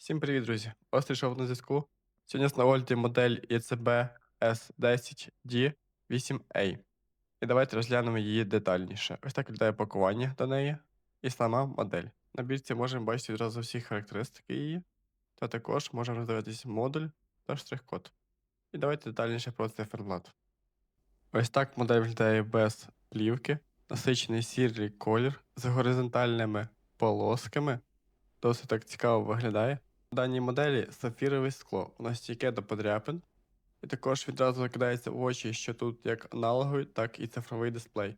Всім привіт, друзі! Острий шоу на зв'язку. Сьогодні з на огляді модель ECB S10D8A. І давайте розглянемо її детальніше. Ось так виглядає пакування до неї і сама модель. На бірці можемо бачити відразу всі характеристики її, та також можемо роздивитися модуль та штрих-код. І давайте детальніше про циферблат. Ось так модель виглядає без плівки, насичений сірий колір з горизонтальними полосками. Досить так цікаво виглядає. Даній моделі сапфірове скло, воно стійке до подряпин. І також відразу закидається в очі, що тут як аналоговий, так і цифровий дисплей.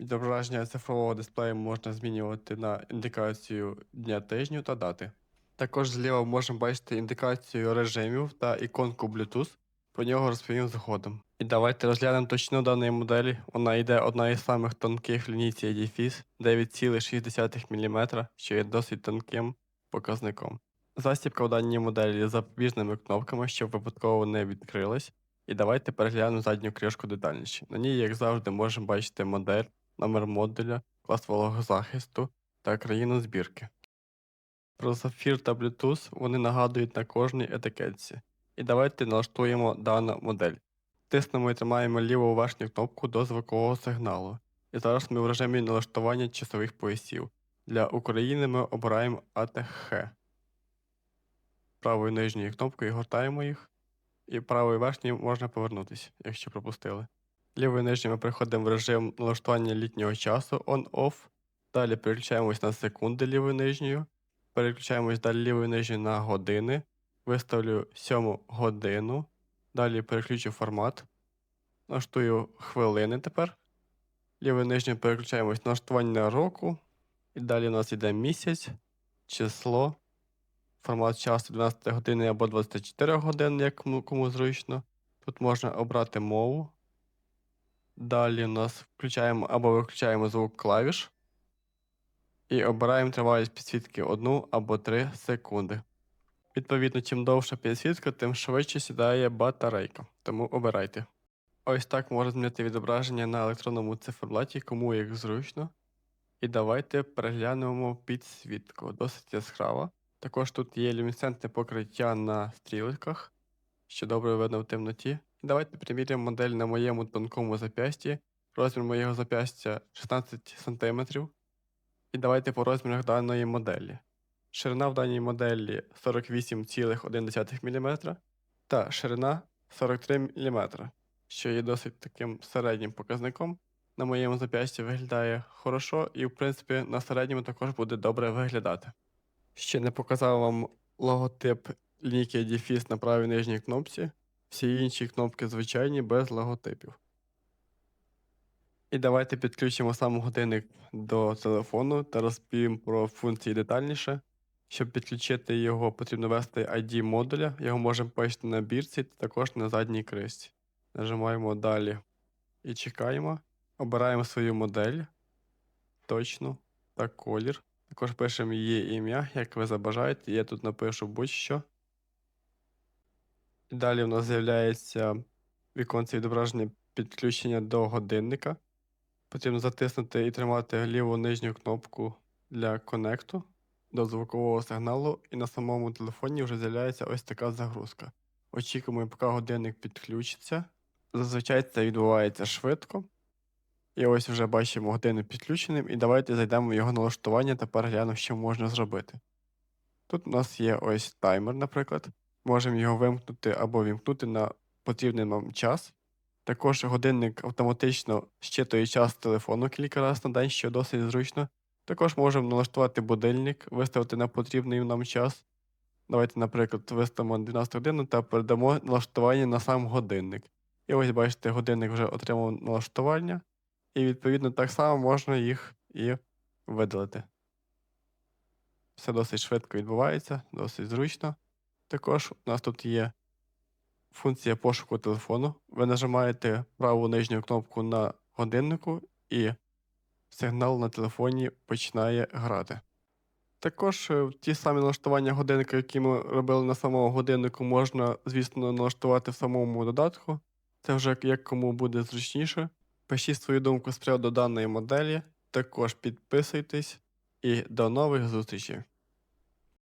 Відображення цифрового дисплею можна змінювати на індикацію дня тижню та дати. Також зліва можемо бачити індикацію режимів та іконку Bluetooth. Про нього розповім згодом. І давайте розглянемо точну даної моделі. Вона йде одна із самих тонких в лінійці EDFIS 9,6 мм, що є досить тонким показником. Застібка в даній моделі з запобіжними кнопками, щоб випадково не відкрилась. І давайте переглянемо задню кришку детальніше. На ній, як завжди, можемо бачити модель, номер модуля, клас вологозахисту та країну збірки. Про Sapphire та Bluetooth вони нагадують на кожній етикетці. І давайте налаштуємо дану модель. Тиснемо і тримаємо ліву верхню кнопку до звукового сигналу. І зараз ми в режимі налаштування часових поясів. Для України ми обираємо ATH. Правою нижньою кнопкою гортаємо їх. І правою верхньою можна повернутися, якщо пропустили. Лівою нижньою ми переходимо в режим налаштування літнього часу on-off. Далі переключаємось на секунди лівою нижньою. Переключаємось далі лівою нижньою на години. Виставлю 7 годину. Далі переключу формат. Налаштую хвилини тепер. Лівою нижньою переключаємось на налаштування року. І далі у нас йде місяць, число, формат часу 12 години або 24 години, як кому, кому зручно. Тут можна обрати мову. Далі у нас включаємо або виключаємо звук клавіш. І обираємо тривалість підсвітки 1 або 3 секунди. Відповідно, чим довша підсвітка, тим швидше сідає батарейка. Тому обирайте. Ось так можна змінити відображення на електронному циферблаті, кому як зручно. І давайте переглянемо підсвітку. Досить яскрава. Також тут є люмінесцентне покриття на стрілках, що добре видно в темноті. Давайте приміряємо модель на моєму тонкому зап'ясті. Розмір моєго зап'ястя 16 см. І давайте по розмірах даної моделі. Ширина в даній моделі 48,1 мм та ширина 43 мм, що є досить таким середнім показником. На моєму зап'ясті виглядає хорошо і, в принципі, на середньому також буде добре виглядати. Ще не показав вам логотип лінійки Diffis на правій нижній кнопці. Всі інші кнопки звичайні без логотипів. І давайте підключимо сам годинник до телефону та розповім про функції детальніше. Щоб підключити його, потрібно ввести ID модуля. Його можемо бачити на бірці та також на задній кришці. Нажимаємо далі і чекаємо. Обираємо свою модель, точну та колір. Також пишемо її ім'я, як ви забажаєте. Я тут напишу будь-що. І далі в нас з'являється віконце відображення підключення до годинника. Потрібно затиснути і тримати ліву нижню кнопку для конекту до звукового сигналу, і на самому телефоні вже з'являється ось така загрузка. Очікуємо, поки годинник підключиться. Зазвичай це відбувається швидко. І ось вже бачимо годинник підключеним, і давайте зайдемо в його налаштування та переглянемо, що можна зробити. Тут у нас є ось таймер, наприклад. Можемо його вимкнути або вімкнути на потрібний нам час. Також годинник автоматично щитує час телефону кілька разів на день, що досить зручно. Також можемо налаштувати будильник, виставити на потрібний нам час. Давайте, наприклад, виставимо 12 годину та передамо налаштування на сам годинник. І ось бачите, годинник вже отримав налаштування. І відповідно так само можна їх і видалити. Все досить швидко відбувається, досить зручно. Також у нас тут є функція пошуку телефону. Ви нажимаєте праву нижню кнопку на годиннику, і сигнал на телефоні починає грати. Також е, ті самі налаштування годинника, які ми робили на самому годиннику, можна, звісно, налаштувати в самому додатку. Це вже як кому буде зручніше. Пишіть свою думку з приводу даної моделі. Також підписуйтесь і до нових зустрічей!